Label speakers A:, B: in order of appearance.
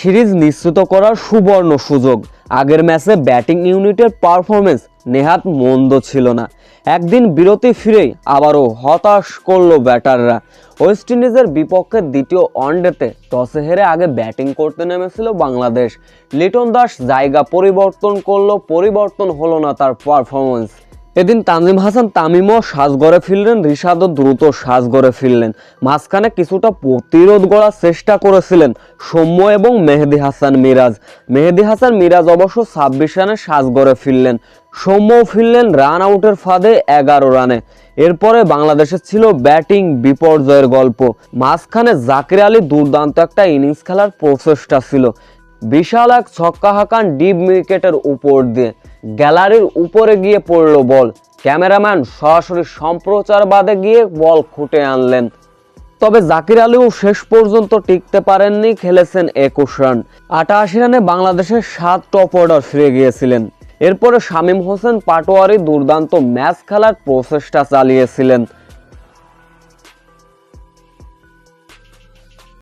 A: Series নিশ্চিত করার সুবর্ণ সুযোগ। আগের ম্যাচে ব্যাটিং ইউনিটের পারফরমেন্স নেহাত মন্দ ছিল না। একদিন বিরতি ফিরেই আবারও হতাশ করল ব্যাটাররা। ওয়েস্ট ইন্ডিজের বিপক্ষে দ্বিতীয় ওয়ানডেতে টসে হেরে আগে ব্যাটিং করতে নেমেছিল বাংলাদেশ। লিটন দাস জায়গা পরিবর্তন করল, পরিবর্তন হলো না তার পারফরমেন্স এদিন তানজিম হাসান তামিমও সাজগড়ে ফিরলেন, রিশাদও দ্রুত সাজ সাজগড়ে ফিরলেন। মাঝখানে কিছুটা প্রতিরোধ গড়ার চেষ্টা করেছিলেন সৌম্য এবং মেহেদি হাসান মিরাজ। মেহেদি হাসান মিরাজ অবশ্য ছাব্বিশ রানে সাজ সাজগড়ে ফিরলেন। সৌম্যও ফিরলেন রান আউটের ফাঁদে এগারো রানে। এরপরে বাংলাদেশের ছিল ব্যাটিং বিপর্যয়ের গল্প। মাঝখানে জাকির আলী দুর্দান্ত একটা ইনিংস খেলার প্রচেষ্টা ছিল। বিশাল এক ছক্কা হাঁকান ডিপ উইকেটের উপর দিয়ে। গ্যালারির উপরে গিয়ে পড়ল বল। ক্যামেরাম্যান সরাসরি সম্প্রচার বাদে গিয়ে বল খুঁটে আনলেন। তবে জাকির আলীও শেষ পর্যন্ত টিকতে পারেননি, খেলেছেন একুশ রান। আটাশি রানে বাংলাদেশের সাত টপ অর্ডার ফিরে গিয়েছিলেন। এরপরে শামীম হোসেন পাটোয়ারি দুর্দান্ত ম্যাচ খেলার প্রচেষ্টা চালিয়েছিলেন।